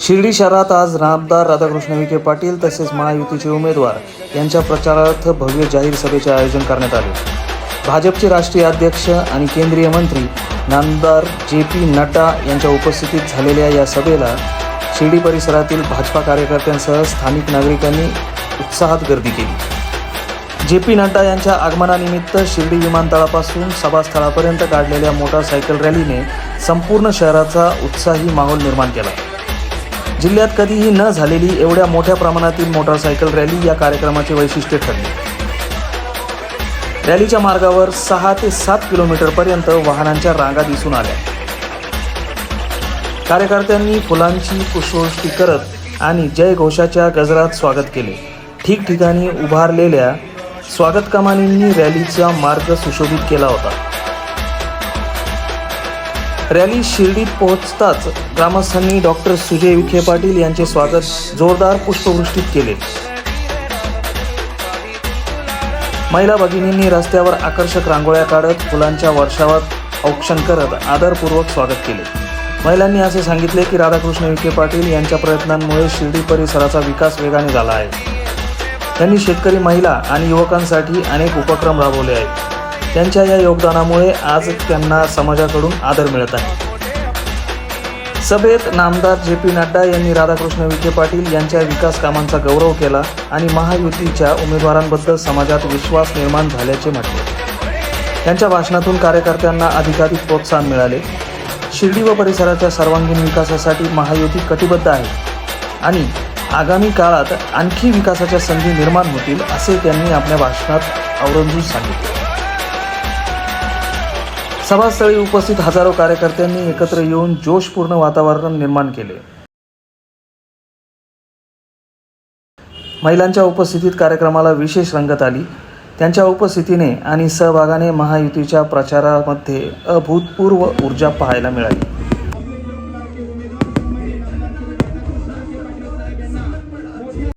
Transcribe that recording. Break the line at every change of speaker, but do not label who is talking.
शिर्डी शहरात आज नामदार राधाकृष्ण विखे पाटील तसेच महायुतीचे उमेदवार यांच्या प्रचारार्थ भव्य जाहीर सभेचे आयोजन करण्यात आले. भाजपचे राष्ट्रीय अध्यक्ष आणि केंद्रीय मंत्री नामदार जे पी नड्डा यांच्या उपस्थितीत झालेल्या या सभेला शिर्डी परिसरातील भाजपा कार्यकर्त्यांसह स्थानिक नागरिकांनी उत्साहात गर्दी केली. जे पी नड्डा यांच्या आगमनानिमित्त शिर्डी विमानतळापासून सभास्थळापर्यंत काढलेल्या मोटारसायकल रॅलीने संपूर्ण शहराचा उत्साही माहोल निर्माण केला. जिल्ह्यात कधीही न झालेली एवढ्या मोठ्या प्रमाणातील मोटारसायकल रॅली या कार्यक्रमाचे वैशिष्ट्य ठरले. रॅलीच्या मार्गावर सहा ते सात किलोमीटरपर्यंत वाहनांच्या रांगा दिसून आल्या. कार्यकर्त्यांनी फुलांची पुष्पवृष्टी करत आणि जय घोषाच्या गजरात स्वागत केले. ठिकठिकाणी उभारलेल्या स्वागत कमानींनी रॅलीचा मार्ग सुशोभित केला होता. रॅली शिर्डीत पोहोचताच ग्रामस्थांनी डॉक्टर सुजय विखे पाटील यांचे स्वागत जोरदार पुष्पवृष्टीत केले. महिला भगिनींनी रस्त्यावर आकर्षक रांगोळ्या काढत फुलांच्या वर्षावर औक्षण करत आदरपूर्वक स्वागत केले. महिलांनी असे सांगितले की राधाकृष्ण विखे पाटील यांच्या प्रयत्नांमुळे शिर्डी परिसराचा विकास वेगाने झाला आहे. त्यांनी शेतकरी महिला आणि युवकांसाठी अनेक उपक्रम राबवले आहेत. त्यांच्या या योगदानामुळे आज त्यांना समाजाकडून आदर मिळत आहे. सभेत नामदार जे पी नड्डा यांनी राधाकृष्ण विखे पाटील यांच्या विकास कामांचा गौरव केला आणि महायुतीच्या उमेदवारांबद्दल समाजात विश्वास निर्माण झाल्याचे म्हटले. त्यांच्या भाषणातून कार्यकर्त्यांना अधिकाधिक प्रोत्साहन मिळाले. शिर्डी व परिसराच्या सर्वांगीण विकासासाठी महायुती कटिबद्ध आहे आणि आगामी काळात आणखी विकासाच्या संधी निर्माण होतील असे त्यांनी आपल्या भाषणात आवर्जून सांगितले. सभास्थळी उपस्थित हजारो कार्यकर्त्यांनी एकत्र येऊन जोशपूर्ण वातावरण निर्माण केले. महिलांच्या उपस्थितीत कार्यक्रमाला विशेष रंगत आली. त्यांच्या उपस्थितीने आणि सहभागाने महायुतीच्या प्रचारामध्ये अभूतपूर्व ऊर्जा पाहायला मिळाली.